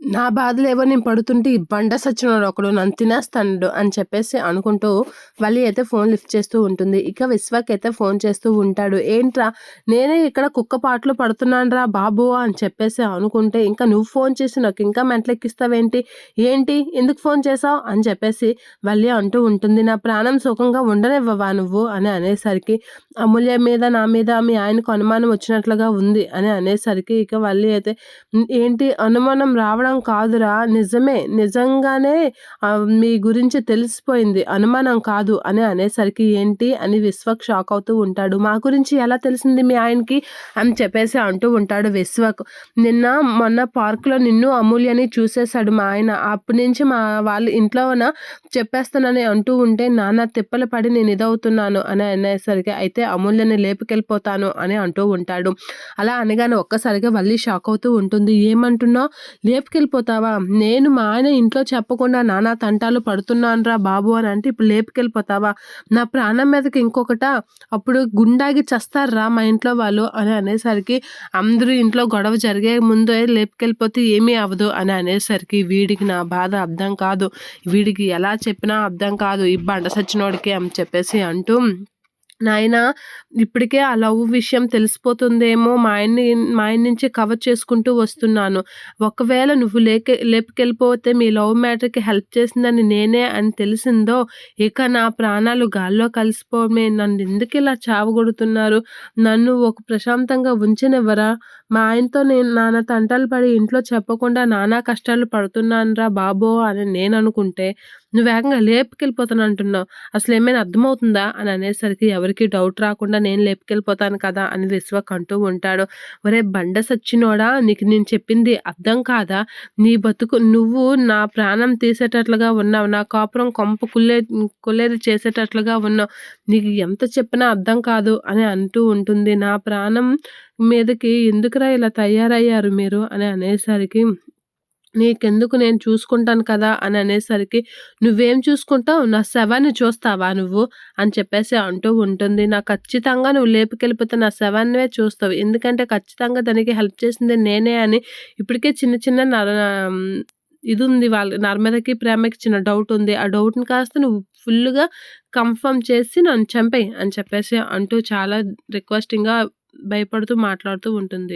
నా బాధలు ఏవో నేను పడుతుంటే ఈ బండ సచ్చినోడు ఒకడు నన్ను తినేస్తాడు అని చెప్పేసి అనుకుంటూ వల్లి అయితే ఫోన్ లిఫ్ట్ చేస్తూ ఉంటుంది. ఇక విశ్వక్ అయితే ఫోన్ చేస్తూ ఉంటాడు. ఏంట్రా నేనే ఇక్కడ కుక్క పాటలు పడుతున్నానురా బాబు అని చెప్పేసి అనుకుంటే ఇంకా నువ్వు ఫోన్ చేసి నాకు ఇంకా మెంటలెక్కిస్తావేంటి? ఏంటి? ఎందుకు ఫోన్ చేసావు అని చెప్పేసి వల్లి అంటూ ఉంటుంది. నా ప్రాణం సుఖంగా ఉండనివ్వవా నువ్వు? అని అనేసరికి అమూల్య మీద నా మీద మీ ఆయనకు అనుమానం వచ్చినట్లుగా ఉంది అని అనేసరికి ఇక వల్లి అయితే ఏంటి? అనుమానం రావడం రావడం కాదురా. నిజమే. నిజంగానే మీ గురించి తెలిసిపోయింది. అనుమానం కాదు అని అనేసరికి ఏంటి అని విశ్వక్ షాక్ అవుతూ ఉంటాడు. మా గురించి ఎలా తెలిసింది మీ ఆయనకి? అని చెప్పేసి అంటూ ఉంటాడు విశ్వక్. నిన్న మొన్న పార్క్లో నిన్ను అమూల్యని చూసేశాడు మా ఆయన. అప్పటి నుంచి మా వాళ్ళ ఇంట్లో చెప్పేస్తానని అంటూ ఉంటే నాన్న తిప్పలు పడి నేను ఇదవుతున్నాను అని అనేసరికి అయితే అమూల్యని లేపుకెళ్ళిపోతాను అని అంటూ ఉంటాడు. అలా అనగానే ఒక్కసారిగా వల్లి షాక్ అవుతూ ఉంటుంది. ఏమంటున్నావు? లేపు లేపుకెళ్ళిపోతావా? నేను మా ఆయన ఇంట్లో చెప్పకుండా నానా తంటాలు పడుతున్నానురా బాబు అని అంటే ఇప్పుడు లేపుకెళ్ళిపోతావా? నా ప్రాణం మీదకి ఇంకొకట అప్పుడు గుండాగి చస్తారా మా ఇంట్లో వాళ్ళు అని అనేసరికి అందరూ ఇంట్లో గొడవ జరిగే ముందే లేపుకెళ్ళిపోతే ఏమీ అవ్వదు అని అనేసరికి వీడికి నా బాధ అర్థం కాదు. వీడికి ఎలా చెప్పినా అర్థం కాదు. ఈ బండ సచ్చినోడికి అని చెప్పేసి అంటూ నాయన ఇప్పటికే ఆ లవ్ విషయం తెలిసిపోతుందేమో మా ఆయన్ని మా ఆయన నుంచి కవర్ చేసుకుంటూ వస్తున్నాను. ఒకవేళ నువ్వు లేక లేపుకెళ్ళిపోతే మీ లవ్ మ్యాటర్కి హెల్ప్ చేసిందని నేనే అని తెలిసిందో ఇక నా ప్రాణాలు గాల్లో కలిసిపోవడమే. నన్ను ఎందుకు ఇలా చావగొడుతున్నారు? నన్ను ఒక ప్రశాంతంగా ఉంచనివ్వరా? మా ఆయనతో నేను నాన్న తంటలు పడి ఇంట్లో చెప్పకుండా నానా కష్టాలు పడుతున్నానురా బాబో అని నేను అనుకుంటే నువ్వు వేగంగా లేపుకెళ్ళిపోతాను అంటున్నావు. అసలు ఏమైనా అర్థమవుతుందా? అని అనేసరికి ఎవరికి డౌట్ రాకుండా నేను లేపుకెళ్ళిపోతాను కదా? అని విశ్వక్ అంటూ ఉంటాడు. ఒరే బండ సచ్చినోడా నీకు నేను చెప్పింది అర్థం కాదా? నీ బతుకు నువ్వు నా ప్రాణం తీసేటట్లుగా ఉన్నావు. నా కాపురం కొంప కుల్లే కుల్లేది చేసేటట్లుగా ఉన్నావు. నీకు ఎంత చెప్పినా అర్థం కాదు అని అంటూ ఉంటుంది. నా ప్రాణం మీదకి ఎందుకురా ఇలా తయారయ్యారు మీరు? అని అనేసరికి నీకెందుకు నేను చూసుకుంటాను కదా అని అనేసరికి నువ్వేం చూసుకుంటావు? నా శవాన్ని చూస్తావా నువ్వు? అని చెప్పేసి అంటూ ఉంటుంది. నా ఖచ్చితంగా నువ్వు లేపుకెళ్ళిపోతే నా శవాన్నే చూస్తావు. ఎందుకంటే ఖచ్చితంగా దానికి హెల్ప్ చేసింది నేనే అని ఇప్పటికే చిన్న చిన్న నర ఇది ఉంది వాళ్ళ నర్మదకి ప్రేమకి చిన్న డౌట్ ఉంది. ఆ డౌట్ని కాస్త నువ్వు ఫుల్గా కన్ఫర్మ్ చేసి నన్ను చంపేయి అని చెప్పేసి అంటూ చాలా రిక్వెస్టింగ్గా భయపడుతూ మాట్లాడుతూ ఉంటుంది.